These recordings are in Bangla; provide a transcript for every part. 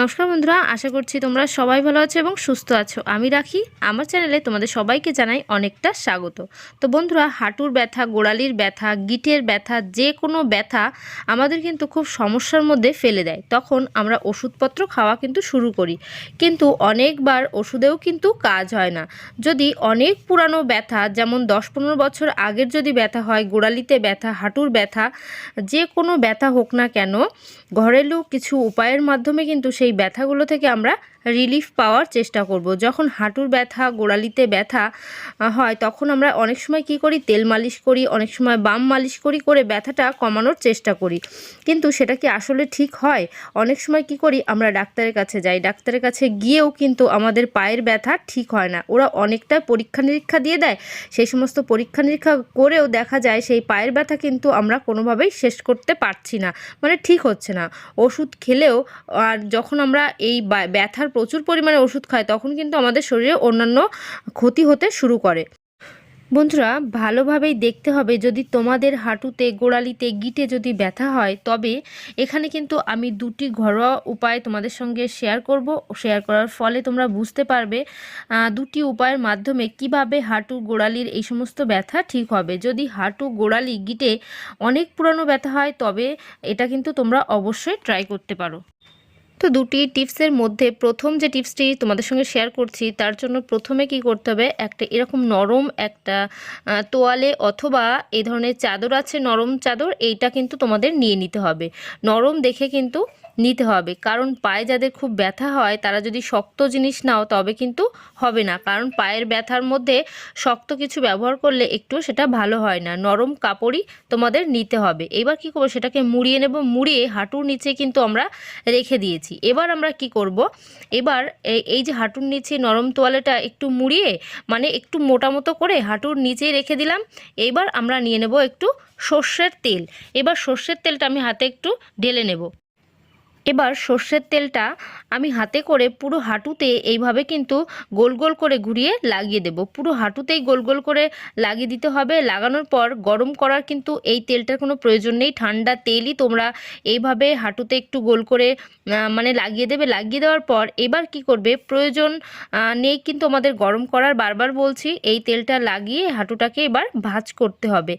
নমস্কার বন্ধুরা, আশা করছি তোমরা সবাই ভালো আছো এবং সুস্থ আছো। আমি রাখি, আমার চ্যানেলে তোমাদের সবাইকে জানাই অনেকটা স্বাগত। তো বন্ধুরা, হাঁটুর ব্যথা, গোড়ালির ব্যথা, গিটের ব্যথা, যে কোনো ব্যথা আমাদের কিন্তু খুব সমস্যার মধ্যে ফেলে দেয়। তখন আমরা ওষুধপত্র খাওয়া কিন্তু শুরু করি। কিন্তু অনেকবার ওষুধেও কিন্তু কাজ হয় না। যদি অনেক পুরানো ব্যথা, যেমন দশ পনেরো বছর আগের যদি ব্যথা হয়, গোড়ালিতে ব্যথা, হাঁটুর ব্যথা, যে কোনো ব্যথা হোক না কেন, ঘরেলু কিছু উপায়ের মাধ্যমে কিন্তু সেই ব্যথাগুলো থেকে আমরা রিলিফ পাওয়ার চেষ্টা করব। যখন হাঁটুর ব্যথা, গোড়ালিতে ব্যথা হয়, তখন আমরা অনেক সময় কি করি? তেল মালিশ করি, অনেক সময় বাম মালিশ করি, করে ব্যথাটা কমানোর চেষ্টা করি। কিন্তু সেটা কি আসলে ঠিক হয়? অনেক সময় কি করি? আমরা ডাক্তারের কাছে যাই, ডাক্তারের কাছে গিয়েও কিন্তু আমাদের পায়ের ব্যথা ঠিক হয় না। ওরা অনেকটা পরীক্ষা নিরীক্ষা দিয়ে দেয়। সেই সমস্ত পরীক্ষা নিরীক্ষা করেও দেখা যায় সেই পায়ের ব্যথা কিন্তু আমরা কোনোভাবেই শেষ করতে পারছি না। মানে ঠিক হচ্ছে না। ওষুধ খেলেও আর যখন আমরা এই ব্যথার প্রচুর পরিমাণে ওষুধ খাই, তখন কিন্তু আমাদের শরীরে অন্যান্য ক্ষতি হতে শুরু করে। বন্ধুরা, ভালোভাবেই দেখতে হবে, যদি তোমাদের হাঁটুতে, গোড়ালিতে, গিটে যদি ব্যথা হয়, তবে এখানে কিন্তু আমি দুটি ঘরোয়া উপায় তোমাদের সঙ্গে শেয়ার করব। শেয়ার করার ফলে তোমরা বুঝতে পারবে দুটি উপায়ের মাধ্যমে কীভাবে হাঁটু, গোড়ালির এই সমস্ত ব্যথা ঠিক হবে। যদি হাঁটু, গোড়ালি, গিটে অনেক পুরানো ব্যথা হয়, তবে এটা কিন্তু তোমরা অবশ্যই ট্রাই করতে পারো। তো দুটি টিপসের মধ্যে প্রথম যে টিপসটি তোমাদের সঙ্গে শেয়ার করছি, তার জন্য প্রথমে কি করতে হবে, একটা এরকম নরম একটা তোয়ালে অথবা এই ধরনের চাদর আছে, নরম চাদর, এইটা কিন্তু তোমাদের নিয়ে নিতে হবে। নরম দেখে কিন্তু নিতে হবে। কারণ পায়ে যাদের খুব ব্যথা হয়, তারা যদি শক্ত জিনিস নাও, তবে কিন্তু হবে না। কারণ পায়ের ব্যথার মধ্যে শক্ত কিছু ব্যবহার করলে একটু সেটা ভালো হয় না। নরম কাপড়ই তোমাদের নিতে হবে। এবার কি করব, সেটাকে মুড়িয়ে নেব। মুড়িয়ে হাঁটুর নিচে কিন্তু আমরা রেখে দিয়েছি। এবার আমরা কি করব, এবার এই- যে হাঁটুর নিচে নরম তোয়ালেটা একটু মুড়িয়ে মানে একটু মোটা মতো করে হাঁটুর নিচেই রেখে দিলাম। এবার আমরা নিয়ে নেব একটু সর্ষের তেল। এবার সর্ষের তেলটা আমি হাতে একটু ঢেলে নেব। এবার সর্ষের তেলটা আমি হাতে করে পুরো হাঁটুতে এইভাবে কিন্তু গোল গোল করে ঘুরিয়ে লাগিয়ে দেব। পুরো হাঁটুতেই গোল গোল করে লাগিয়ে দিতে হবে। লাগানোর পর গরম করার কিন্তু এই তেলটার কোনো প্রয়োজন নেই। ঠান্ডা তেলই তোমরা এইভাবে হাঁটুতে একটু গোল করে মানে লাগিয়ে দেবে। লাগিয়ে দেওয়ার পর এবার কি করবে? প্রয়োজন নেই কিন্তু আমাদের গরম করার বারবার বলছি, এই তেলটা লাগিয়ে হাঁটুটাকে এবার ভাজ করতে হবে।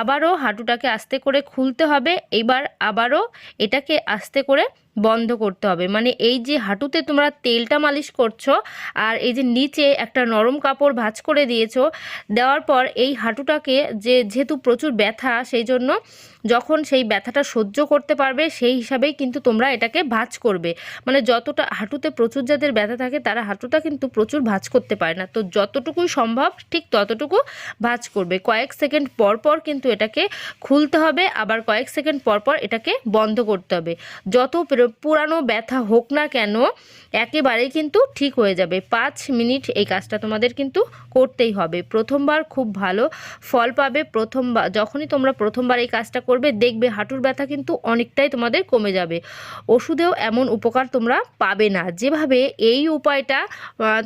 আবারও হাঁটুটাকে আস্তে করে খুলতে হবে। এবার আবারও এটাকে আস্তে করে বন্ধ করতে হবে। মানে এই যে হাঁটুতে তোমরা তেলটা মালিশ করছ আর এই যে নিচে একটা নরম কাপড় ভাঁজ করে দিয়েছ, দেওয়ার পর এই হাঁটুটাকে যে, যেহেতু প্রচুর ব্যথা, সেই জন্য যখন সেই ব্যথাটা সহ্য করতে পারবে, সেই হিসাবেই কিন্তু তোমরা এটাকে ভাঁজ করবে। মানে যতটা, হাঁটুতে প্রচুর যাদের ব্যথা থাকে, তারা হাঁটুটা কিন্তু প্রচুর ভাঁজ করতে পারে না। তো যতটুকুই সম্ভব, ঠিক ততটুকু ভাঁজ করবে। কয়েক সেকেন্ড পর পর কিন্তু এটাকে খুলতে হবে, আবার কয়েক সেকেন্ড পর পর এটাকে বন্ধ করতে হবে। যত পুরানো ব্যথা হোক না কেন, একেবারেই কিন্তু ঠিক হয়ে যাবে। পাঁচ মিনিট এই কাজটা তোমাদের কিন্তু করতেই হবে। প্রথমবার খুব ভালো ফল পাবে প্রথমবার যখনই তোমরা প্রথমবার এই কাজটা দেখবে হাঁটুর ব্যথা কিন্তু অনেকটাই তোমাদের কমে যাবে। ওষুধেও এমন উপকার তোমরা পাবে না। যেভাবে এই উপায়টা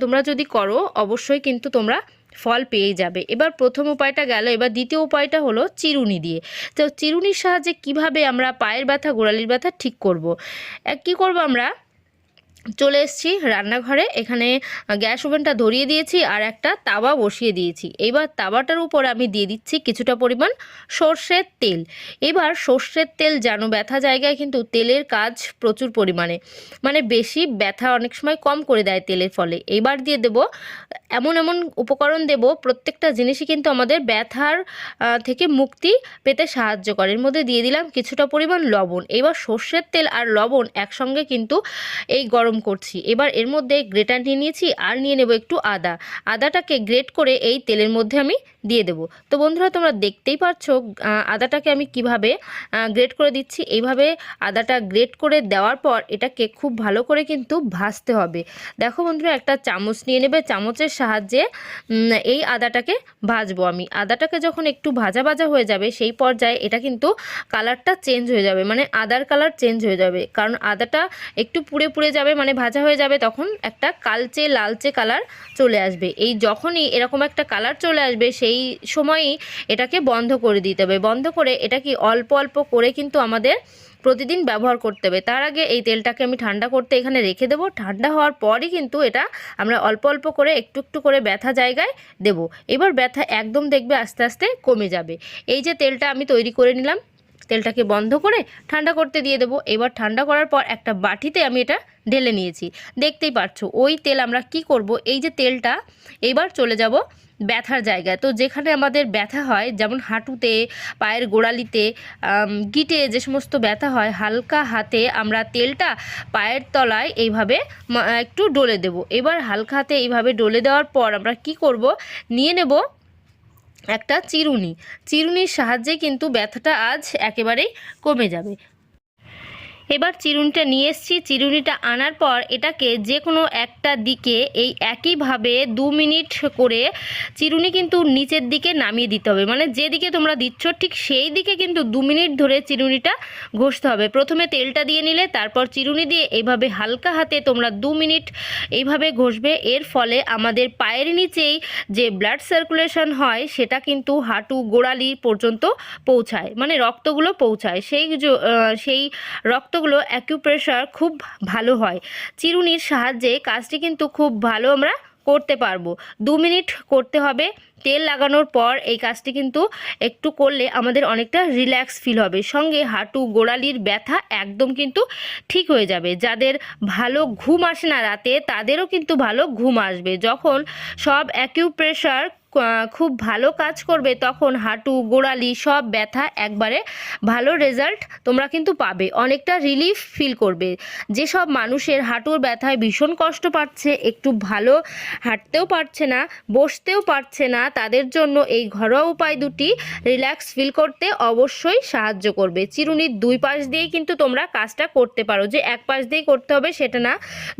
তোমরা যদি করো, অবশ্যই কিন্তু তোমরা ফল পেয়ে যাবে। এবার প্রথম উপায়টা গেল, এবার দ্বিতীয় উপায়টা হলো চিরুনি দিয়ে। তো চিরুনির সাহায্যে কীভাবে আমরা পায়ের ব্যথা, গোড়ালির ব্যথা ঠিক করব? কী করব আমরা? চলে এসেছি রান্নাঘরে। এখানে গ্যাস ওভেনটা ধরিয়ে দিয়েছি আর একটা তাওয়া বসিয়ে দিয়েছি। এবার তাওয়াটার উপর আমি দিয়ে দিচ্ছি কিছুটা পরিমাণ সর্ষের তেল। এবার সর্ষের তেল জানো ব্যথা জায়গায় কিন্তু তেলের কাজ প্রচুর পরিমাণে। মানে বেশি ব্যথা অনেক সময় কম করে দেয় তেলের ফলে। এবার দিয়ে দেব, এমন এমন উপকরণ দেব, প্রত্যেকটা জিনিসই কিন্তু আমাদের ব্যথার থেকে মুক্তি পেতে সাহায্য করে। এর মধ্যে দিয়ে দিলাম কিছুটা পরিমাণ লবণ। এবার সর্ষের তেল আর লবণ একসঙ্গে কিন্তু এই গরম করছি। এবার এর মধ্যে গ্রেটার নিয়ে নিয়েছি, আর নিয়ে নেব একটু আদা। আদাটাকে গ্রেট করে এই তেলের মধ্যে আমি দিয়ে দেবো। তো বন্ধুরা, তোমরা দেখতেই পাচ্ছো আদাটাকে আমি কীভাবে গ্রেট করে দিচ্ছি। এইভাবে আদাটা গ্রেট করে দেওয়ার পর এটাকে খুব ভালো করে কিন্তু ভাজতে হবে। দেখো বন্ধুরা, একটা চামচ নিয়ে নেবে। চামচের সাহায্যে এই আদাটাকে ভাজবো আমি। আদাটাকে যখন একটু ভাজা ভাজা হয়ে যাবে, সেই পর্যায়ে এটা কিন্তু কালারটা চেঞ্জ হয়ে যাবে। মানে আদার কালার চেঞ্জ হয়ে যাবে। কারণ আদাটা একটু পুড়ে পুড়ে যাবে মানে ভাজা হয়ে যাবে তখন একটা কালচে লালচে কালার চলে আসবে। এই যখনই এরকম একটা কালার চলে আসবে, সেই সময়ই এটাকে বন্ধ করে দিতে হবে। বন্ধ করে এটা কি অল্প অল্প করে কিন্তু আমাদের প্রতিদিন ব্যবহার করতে হবে। তার আগে এই তেলটাকে আমি ঠান্ডা করতে এখানে রেখে দেবো। ঠান্ডা হওয়ার পরই কিন্তু এটা আমরা অল্প অল্প করে একটু একটু করে ব্যথা জায়গায় দেব। এবার ব্যথা একদম দেখবে আস্তে আস্তে কমে যাবে। এই যে তেলটা আমি তৈরি করে নিলাম তেলটাকে বন্ধ করে ঠান্ডা করতে দিয়ে দেবো। এবার ঠান্ডা করার পর একটা বাটিতে আমি এটা ঢেলে নিয়েছি। দেখতেই পাচ্ছ ওই তেল আমরা কি করব? এই যে তেলটা, এবার চলে যাব ব্যথার জায়গায়। তো যেখানে আমাদের ব্যথা হয়, যেমন হাঁটুতে, পায়ের গোড়ালিতে গিটে যে সমস্ত ব্যথা হয়, হালকা হাতে আমরা তেলটা পায়ের তলায় এইভাবে একটু ডলে দেব। এবার হালকা হাতে এইভাবে ডলে দেওয়ার পর আমরা কি করব? নিয়ে নেব একটা চিরুনি। চিরুনির সাহায্যে কিন্তু ব্যথাটা আজ একেবারেই কমে যাবে। এবার চিরুনিটা নিয়ে এসেছি। চিরুনিটা আনার পর এটাকে যে কোনো একটা দিকে এই একইভাবে দু মিনিট করে চিরুনি কিন্তু নিচের দিকে নামিয়ে দিতে হবে। মানে যেদিকে তোমরা দিচ্ছ ঠিক সেই দিকে কিন্তু দু মিনিট ধরে চিরুনিটা ঘষতে হবে। প্রথমে তেলটা দিয়ে নিলে তারপর চিরুনি দিয়ে এইভাবে হালকা হাতে তোমরা দু মিনিট এইভাবে ঘষবে। এর ফলে আমাদের পায়ের নিচেই যে ব্লাড সার্কুলেশন হয় সেটা কিন্তু হাঁটু গোড়ালি পর্যন্ত পৌঁছায়। মানে রক্তগুলো পৌঁছায়। সেই সেই আহ, সেই রক্তগুলো অ্যাকিউপ্রেশার খুব ভালো হয়। চিরুনির সাহায্যে কাজটি কিন্তু খুব ভালো আমরা করতে পারব। দু মিনিট করতে হবে, তেল লাগানোর পর এই কাজটি কিন্তু একটু করলে আমাদের অনেকটা রিল্যাক্স ফিল হবে। সঙ্গে হাঁটু, গোড়ালির ব্যথা একদম কিন্তু ঠিক হয়ে যাবে। যাদের ভালো ঘুম আসে না রাতে, তাদেরও কিন্তু ভালো ঘুম আসবে। যখন সব অ্যাকিউপ্রেশার খুব ভালো কাজ করবে, তখন হাঁটু, গোড়ালি সব ব্যথা একবারে ভালো রেজাল্ট তোমরা কিন্তু পাবে। অনেকটা রিলিফ ফিল করবে। যেসব মানুষের হাঁটুর ব্যথায় ভীষণ কষ্ট পাচ্ছে, একটু ভালো হাঁটতেও পারছে না, বসতেও পারছে না, তাদের জন্য এই ঘরোয়া উপায় দুটি রিল্যাক্স ফিল করতে অবশ্যই সাহায্য করবে। চিরুনির দুই পাশ দিয়েই কিন্তু তোমরা কাজটা করতে পারো। যে এক পাশ দিয়েই করতে হবে, সেটা না,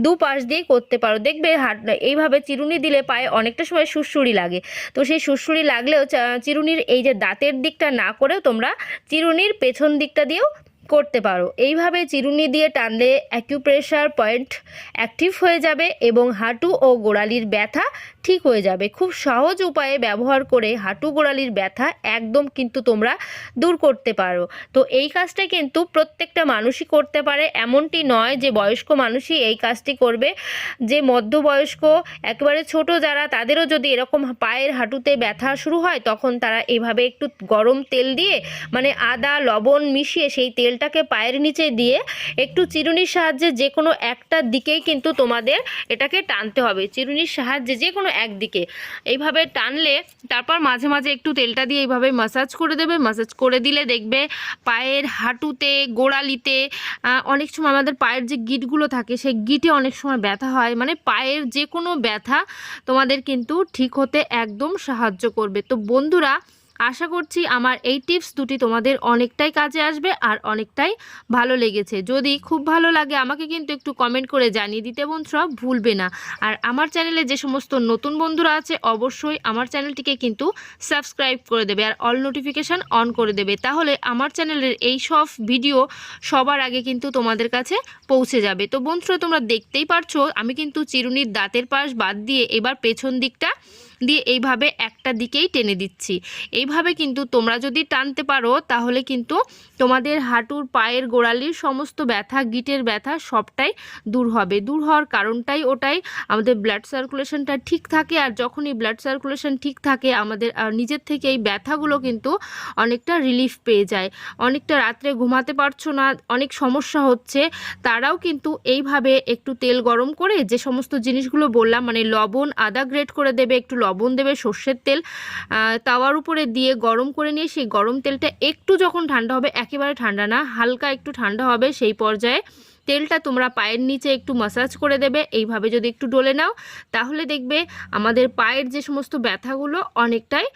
দু পাশ দিয়েই করতে পারো। দেখবে হাট, এইভাবে চিরুনি দিলে পায়ে অনেকটা সময় সুড়সুড়ি লাগে। তো সেই সুড়সুড়ি লাগলেও চিরুনির এই যে দাঁতের দিকটা না করেও তোমরা চিরুনির পেছন দিকটা দিয়েও করতে পারো। এইভাবে চিরুনি দিয়ে টানলে অ্যাকিউপ্রেশার পয়েন্ট অ্যাক্টিভ হয়ে যাবে এবং হাঁটু ও গোড়ালির ব্যথা ঠিক হয়ে যাবে। খুব সহজ উপায়ে ব্যবহার করে হাঁটু গোড়ালির ব্যথা একদম কিন্তু তোমরা দূর করতে পারো। তো এই কাজটা কিন্তু প্রত্যেকটা মানুষই করতে পারে। এমনটি নয় যে বয়স্ক মানুষই এই কাজটি করবে। যে মধ্যবয়স্ক, একেবারে ছোট যারা, তাদেরও যদি এরকম পায়ের হাঁটুতে ব্যথা শুরু হয়, তখন তারা এভাবে একটু গরম তেল দিয়ে মানে আদা, লবণ মিশিয়ে সেই তেলটাকে পায়ের নিচে দিয়ে একটু চিরুনির সাহায্যে যে কোনো একটা দিকেই কিন্তু তোমাদের এটাকে টানতে হবে। চিরুনির সাহায্যে যে কোনো একদিকে। এইভাবে টানলে তারপর মাঝে মাঝে একটু তেলটা দিয়ে এইভাবে মাসাজ করে দেবে। মাসাজ করে দিলে দেখবে পায়ের হাঁটুতে, গোড়ালিতে অনেক সময় আমাদের পায়ের যে গিটগুলো থাকে, সেই গিটে অনেক সময় ব্যথা হয়। মানে পায়ের যে কোনো ব্যথা তোমাদের কিন্তু ঠিক হতে একদম সাহায্য করবে। তো বন্ধুরা আশা করছি আমার এই টিপস দুটি তোমাদের অনেকটাই কাজে আসবে আর অনেকটাই ভালো লেগেছে। যদি খুব ভালো লাগে আমাকে কিন্তু একটু কমেন্ট করে জানিয়ে দিতে বন্ধুরা, ভুলবে না। আর আমার চ্যানেলে যে সমস্ত নতুন বন্ধুরা আছে, অবশ্যই আমার চ্যানেলটিকে কিন্তু সাবস্ক্রাইব করে দেবে আর অল নোটিফিকেশান অন করে দেবে। তাহলে আমার চ্যানেলের এই সব ভিডিও সবার আগে কিন্তু তোমাদের কাছে পৌঁছে যাবে। তো বন্ধুরা, তোমরা দেখতেই পারছ, আমি কিন্তু চিরুনির দাঁতের পাশ বাদ দিয়ে এবার পেছন দিকটা দিয়ে এইভাবে একটা দিকেই টেনে দিচ্ছি। এইভাবে কিন্তু তোমরা যদি টানতে পারো, তাহলে কিন্তু তোমাদের হাঁটুর পায়ের গোড়ালির সমস্ত ব্যথা, গিটের ব্যথা সবটাই দূর হবে। দূর হওয়ার কারণটাই ওটাই। আমাদের ব্লাড সার্কুলেশনটা ঠিক থাকে আর যখনই ব্লাড সার্কুলেশন ঠিক থাকে, আমাদের নিজের থেকে এই ব্যথাগুলো কিন্তু অনেকটা রিলিফ পেয়ে যায়। অনেকটা রাত্রে ঘুমাতে পারছ না, অনেক সমস্যা হচ্ছে, তারাও কিন্তু এইভাবে একটু তেল গরম করে যে সমস্ত জিনিসগুলো বললাম মানে লবণ, আদা গ্রেট করে দেবে, একটু লবণ দেবে সর্ষের তেল তাওয়ার উপরে দিয়ে গরম করে নিয়ে সেই গরম তেলটা একটু যখন ঠান্ডা হবে, একেবারে ঠান্ডা না, হালকা একটু ঠান্ডা হবে সেই পর্যায়ে তেলটা তোমরা পায়ের নিচে একটু মাসাজ করে দেবে। এইভাবে যদি একটু ডলে নাও, তাহলে দেখবে আমাদের পায়ের যে সমস্ত ব্যথাগুলো অনেকটাই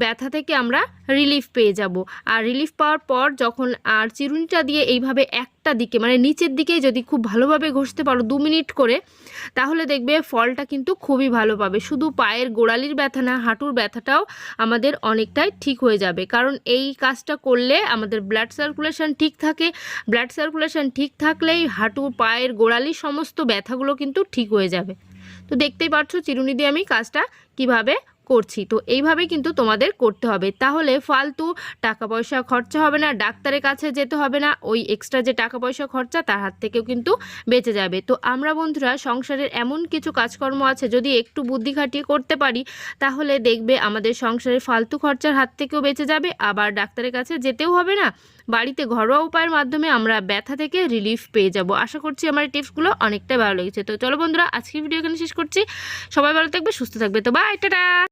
ব্যথা থেকে আমরা রিলিফ পেয়ে যাব। আর রিলিফ পাওয়ার পর যখন আর চিরুনিটা দিয়ে এইভাবে একটা দিকে মানে নিচের দিকেই যদি খুব ভালোভাবে ঘষতে পারো দু মিনিট করে, তাহলে দেখবে ফলটা কিন্তু খুবই ভালো পাবে। শুধু পায়ের গোড়ালির ব্যথা না, হাঁটুর ব্যথাটাও আমাদের অনেকটাই ঠিক হয়ে যাবে। কারণ এই কাজটা করলে আমাদের ব্লাড সার্কুলেশন ঠিক থাকে। ব্লাড সার্কুলেশন ঠিক থাকলেই হাঁটু, পায়ের গোড়ালি সমস্ত ব্যথাগুলো কিন্তু ঠিক হয়ে যাবে। তো দেখতেই পাচ্ছ চিরুনি দিয়ে আমি কাজটা কীভাবে করছি। তো এইভাবেই কিন্তু তোমাদের করতে হবে। তাহলে ফালতু টাকা পয়সা খরচা হবে না, ডাক্তারের কাছে যেতে হবে না, ওই এক্সট্রা যে টাকা পয়সা খরচা তার হাত থেকেও কিন্তু বেঁচে যাবে। তো আমরা বন্ধুরা সংসারের এমন কিছু কাজকর্ম আছে, যদি একটু বুদ্ধি খাটিয়ে করতে পারি, তাহলে দেখবে আমাদের সংসারের ফালতু খরচার হাত থেকেও বেঁচে যাবে। আবার ডাক্তারের কাছে যেতেও হবে না, বাড়িতে ঘরোয়া উপায়ের মাধ্যমে আমরা ব্যথা থেকে রিলিফ পেয়ে যাব। আশা করছি আমার টিপসগুলো অনেকটাই ভালো লেগেছে। তো চলো বন্ধুরা, আজকের ভিডিও এখানে শেষ করছি। সবাই ভালো থাকবে, সুস্থ থাকবে। তো বাই টাটা!